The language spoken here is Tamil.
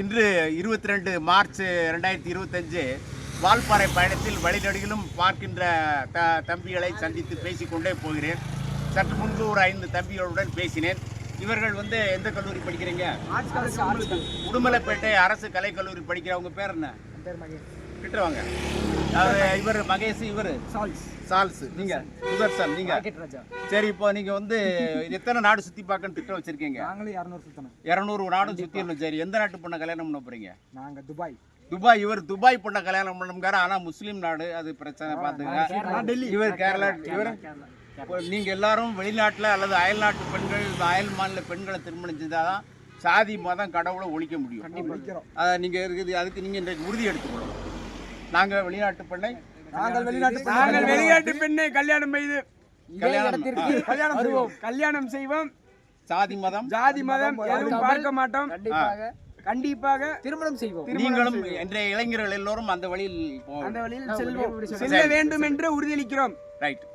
இன்று இருபத்தி ரெண்டு மார்ச் ரெண்டாயிரத்தி இருபத்தஞ்சு வால்பாறை பயணத்தில் வழிநடுகிலும் பார்க்கின்ற த தம்பிகளை சந்தித்து பேசிக்கொண்டே போகிறேன். சற்று முன்பு ஒரு ஐந்து தம்பிகளுடன் பேசினேன். இவர்கள் வந்து எந்த கல்லூரி படிக்கிறீங்க? உடுமலைப்பேட்டை அரசு கலைக்கல்லூரி படிக்கிறவங்க பேர் என்ன? கிட்ட வாங்க இவர் மகேஷ் இவர்? சால்ஸ். நீங்க. சுதர்சன் நீங்க. சரி இப்போ நீங்க வந்து எத்தனை நாடு சுத்தி பார்க்கன்னு திட்டம் வச்சிருக்கீங்க? நாங்களும் இரநூறு சுத்தணும். இரநூறு நாடும் சுத்தி இருந்தோம் சரி எந்த நாட்டு பொண்ணை கல்யாணம் பண்ண போறீங்க? நாங்க துபாய். துபாய். இவர் துபாய் பொண்ணை கல்யாணம் பண்ணுங்கார ஆனா முஸ்லீம் நாடு அது பிரச்சனை பாத்துங்க இவர் கேரளா. இவர் இப்போ நீங்க எல்லாரும் வெளிநாட்டுல அல்லது அயல் நாட்டு பெண்கள் அயல் மாநில பெண்களை திருமணம் செஞ்சாதான் சாதி மதம் கடவுளை ஒழிக்க முடியும். அதை நீங்க இருக்குது அதுக்கு நீங்க இன்றைக்கு உறுதி எடுத்துக்கணும். நாங்க வெளிநாட்டு பெண்ணை நாங்கள் வெளிநாட்டு நாங்கள் வெளிநாட்டு பெண்ணை கல்யாணம் செய்து கல்யாணம் செய்வோம். கல்யாணம் செய்வோம். சாதி மதம். ஜாதி மதம் எதுவும் பார்க்க மாட்டோம். கண்டிப்பாக கண்டிப்பாக திருமணம் செய்வோம். நீங்களும் இன்றைய இளைஞர்கள் எல்லோரும் அந்த வழியில் அந்த வழியில் செல்வோம். செல்ல வேண்டும் என்று உறுதியளிக்கிறோம். ரைட்.